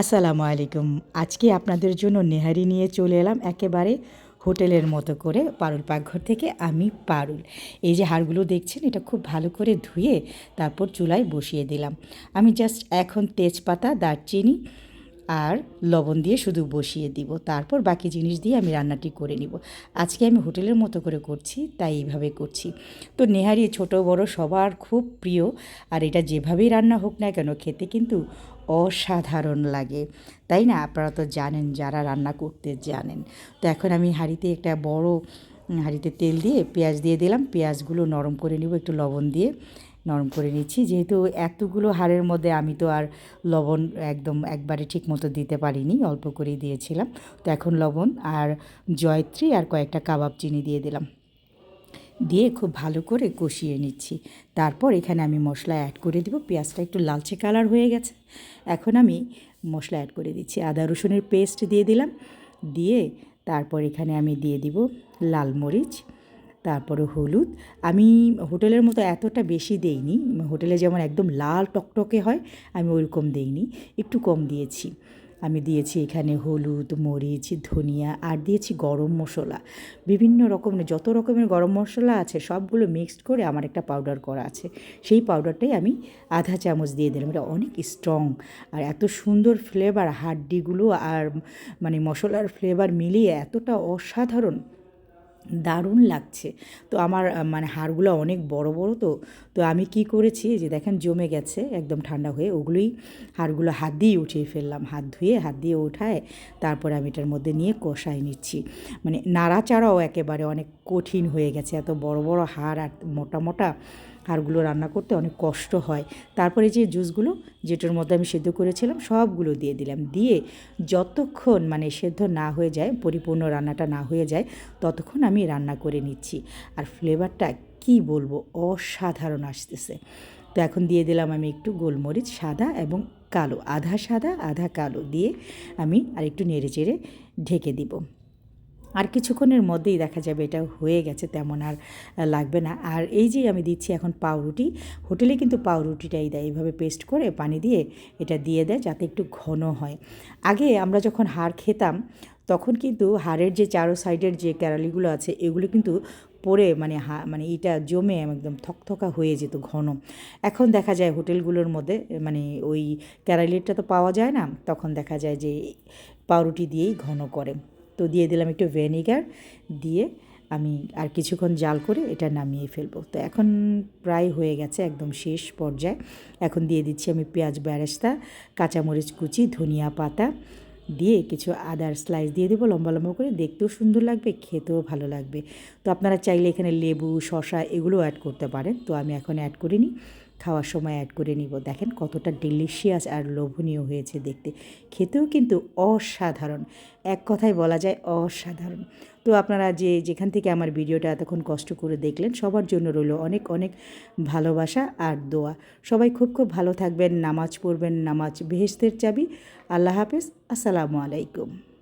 আসসালামু আলাইকুম। আজকে আপনাদের জন্য নেহারি নিয়ে চলে এলাম একেবারে হোটেলের মতো করে পারুল পাকঘর থেকে আমি পারুল। এই যে হাড়গুলো দেখছেন, এটা খুব ভালো করে ধুয়ে তারপর চুলায় বসিয়ে দিলাম। আমি জাস্ট এখন তেজপাতা, দারচিনি আর লবণ দিয়ে শুধু বসিয়ে দিব। তারপর বাকি জিনিস দিয়ে আমি রান্নাটি করে নিব। আজকে আমি হোটেলের মতো করে করছি, তাই এইভাবে করছি। তো নেহারি ছোট, বড় সবার খুব প্রিয় আর এটা যেভাবেই রান্না হোক না কেন খেতে কিন্তু অসাধারণ লাগে। তাই না? আপনারা তো জানেন, যারা রান্না করতে জানেন। তো এখন আমি হাঁড়িতে একটা বড়, হাঁড়িতে তেল দিয়ে পেঁয়াজ দিয়ে দিলাম। পেঁয়াজগুলো নরম করে নিব একটু লবণ দিয়ে। নরম করে নিচ্ছি। যেহেতু এতগুলো হাড়ের মধ্যে আমি তো আর লবণ একদম একবারে ঠিক মতো দিতে পারিনি, অল্প করেই দিয়েছিলাম। তো এখন লবণ আর জয়ত্রী আর কয়েকটা কাবাব চিনি দিয়ে দিলাম। দিয়ে খুব ভালো করে কষিয়ে নিচ্ছি। তারপর এখানে আমি মশলা অ্যাড করে দিব। পেঁয়াজটা একটু লালচে কালার হয়ে গেছে। এখন আমি মশলা অ্যাড করে দিচ্ছি। আদা, রসুনের পেস্ট দিয়ে দিলাম। দিয়ে তারপর এখানে আমি দিয়ে দিব লাল মরিচ। তারপরে হলুদ। আমি হোটেলের মতো এতটা বেশি দেইনি। হোটেলে যেমন একদম লাল টকটকে হয়, আমি ওইরকম দেইনি। একটু কম দিয়েছি। আমি দিয়েছি এখানে হলুদ, মরিচ, ধনিয়া আর দিয়েছি গরম মশলা। বিভিন্ন রকমের যত রকমের গরম মশলা আছে, সবগুলো মিক্সড করে আমার একটা পাউডার করা আছে। সেই পাউডারটাই আমি আধা চামচ দিয়ে দিলাম। এটা অনেক স্ট্রং আর এত সুন্দর ফ্লেভার হাড্ডিগুলো আর মানে মশলার ফ্লেভার মিলিয়ে এতটা অসাধারণ। দারুণ লাগছে। তো আমার মানে হাড়গুলো অনেক বড় বড় তো। তো আমি কি করেছি যে দেখেন জমে গেছে, একদম ঠান্ডা হয়ে ওগুলোই হাড়গুলো হাত দিয়ে উঠিয়ে ফেললাম। হাত ধুয়ে, হাত দিয়ে উঠায়, তারপরে আমি এটার মধ্যে নিয়ে কষাই নিচ্ছি। মানে নাড়াচাড়াও একেবারে অনেক কঠিন হয়ে গেছে, এত বড় বড় হাড় আর মোটা মোটা। হাড়গুলো রান্না করতে অনেক কষ্ট হয়। তারপরে যে জুসগুলো, যেটার মধ্যে আমি সেদ্ধ করেছিলাম, সবগুলো দিয়ে দিলাম। দিয়ে যতক্ষণ মানে সেদ্ধ না হয়ে যায়, পরিপূর্ণ রান্নাটা না হয়ে যায়, ততক্ষণ আমি রান্না করে নিচ্ছি। আর ফ্লেভারটা কি বলব? অসাধারণ আসতেছে। তো এখন দিয়ে দিলাম আমি একটু গোলমরিচ, সাদা এবং কালো। আধা সাদা, আধা কালো। দিয়ে আমি আর একটু নেড়ে চেড়ে ঢেকে দিব। আর কিছুক্ষণের মধ্যেই দেখা যাবে এটা হয়ে গেছে, তেমন আর লাগবে না। আর এই যে আমি দিচ্ছি এখন পাউরুটি, হোটেলে কিন্তু পাউরুটিটাই দেয়। এইভাবে পেস্ট করে পানি দিয়ে এটা দিয়ে দেয় যাতে একটু ঘন হয়। আগে আমরা যখন হাড় খেতাম, তখন কিন্তু হাড়ের যে চারো সাইডের যে ক্যারালিগুলো আছে, এগুলো কিন্তু পরে মানে হা মানে এটা জমে একদম থকথকা হয়ে যেত ঘন। এখন দেখা যায় হোটেলগুলোর মধ্যে মানে ওই ক্যারালিটা তো পাওয়া যায় না, তখন দেখা যায় যে পাউরুটি দিয়েই ঘন করে। তো দিয়ে দিলাম একটু ভেনিগার দিয়ে আমি আর কিছুক্ষণ জাল করে এটা নামিয়ে ফেলব। তো এখন প্রায় হয়ে গেছে একদম শেষ পর্যায়ে। এখন দিয়ে দিচ্ছি আমি পেঁয়াজ বেরেস্তা, কাঁচামরিচ কুচি, ধনিয়া পাতা দিয়ে কিছু আদার স্লাইস দিয়ে দেবো লম্বা লম্বা করে। দেখতেও সুন্দর লাগবে, খেতেও ভালো লাগবে। তো আপনারা চাইলে এখানে লেবু শশা এগুলো অ্যাড করতে পারেন। তো আমি এখন অ্যাড করিনি খাওয়ার সময় অ্যাড করে নিব। দেখেন কতটা ডেলিশিয়াস আর লোভনীয় হয়েছে দেখতে। খেতেও কিন্তু অসাধারণ। এক কথায় বলা যায় অসাধারণ। তো আপনারা যে যেখান থেকে আমার ভিডিওটা এতক্ষণ কষ্ট করে দেখলেন, সবার জন্য রইল অনেক অনেক ভালোবাসা আর দোয়া। সবাই খুব খুব ভালো থাকবেন, নামাজ পড়বেন, নামাজ বেহেস্তের চাবি। আল্লাহ হাফেজ। আসসালামু আলাইকুম।